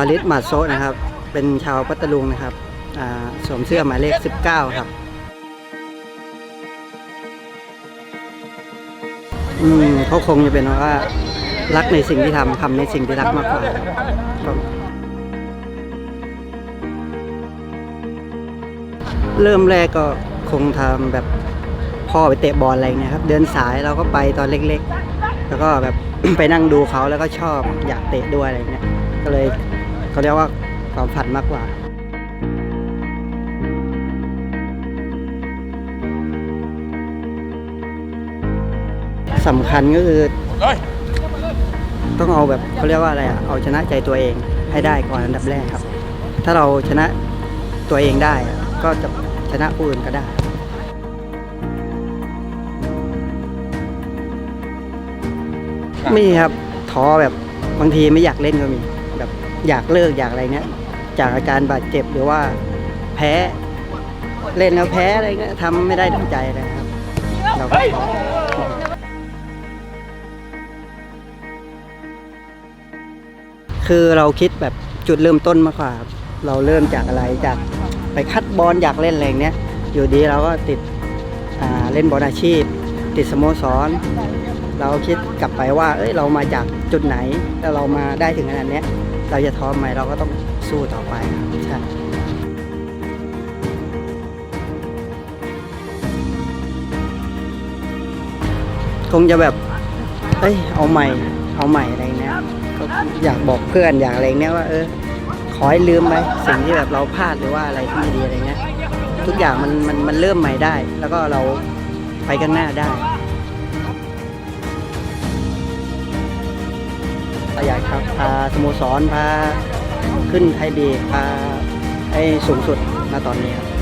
าริสมาโซนะครับ เป็นชาวพัทลุงนะครับสวมเสื้อหมายเลข 19 ครับอืมเขาคงจะเป็นว่ารักในสิ่งที่ทำทำในสิ่งที่รักมากกว่าครับเริ่มแรกก็คงทำแบบพ่อไปเตะบอลอะไรเงี้ยครับ เดินสายเราก็ไปตอนเล็กๆ แล้วก็แบบไปนั่งดูเขาแล้วก็ชอบอยากเตะด้วยอะไรเงี้ยก็เลย เขาเรียกว่าความฝันมากกว่าสำคัญก็คือต้องเอาแบบเขาเรียกว่าอะไรอะเอาชนะใจตัวเองให้ได้ก่อนอันดับแรกครับ ถ้าเราชนะตัวเองได้อะก็จะชนะผู้อื่นก็ได้มีครับท้อแบบบางทีไม่อยากเล่นก็มีแบบ อยากเลิกอยากอะไรเนี้ยจากอาการบาดเจ็บหรือว่าแพ้เล่นแล้วแพ้อะไรเงี้ยทำไม่ได้ดังใจเลยครับเราก็คือเราคิดแบบจุดเริ่มต้นมากกว่า เราเริ่มจากอะไรจากไปคัดบอลอยากเล่นอะไรงเนี้ยอยู่ดีเราก็ติดเล่นบอลอาชีพ ติดสโมสร เราคิดกลับไปว่าเอ้ยเรามาจากจุดไหนแล้วเรามาได้ถึงขนาดเนี้ย เราจะท้อไหมเราก็ต้องสู้ต่อไปครับใช่คงจะแบบ เอ้ย เอาใหม่ เอาใหม่อะไรเงี้ยก็อยากบอกเพื่อนอยากอะไรเงี้ยว่า เออ ขอให้ลืมไปสิ่งที่แบบเราพลาดหรือว่าอะไรที่ไม่ดีอะไรเงี้ย ทุกอย่างมันมันมันเริ่มใหม่ได้ แล้วก็เราไปข้างหน้าได้ อยากครับพาสโมสรพาขึ้นไทยลีกพาให้สูงสุดณตอนนี้ครับ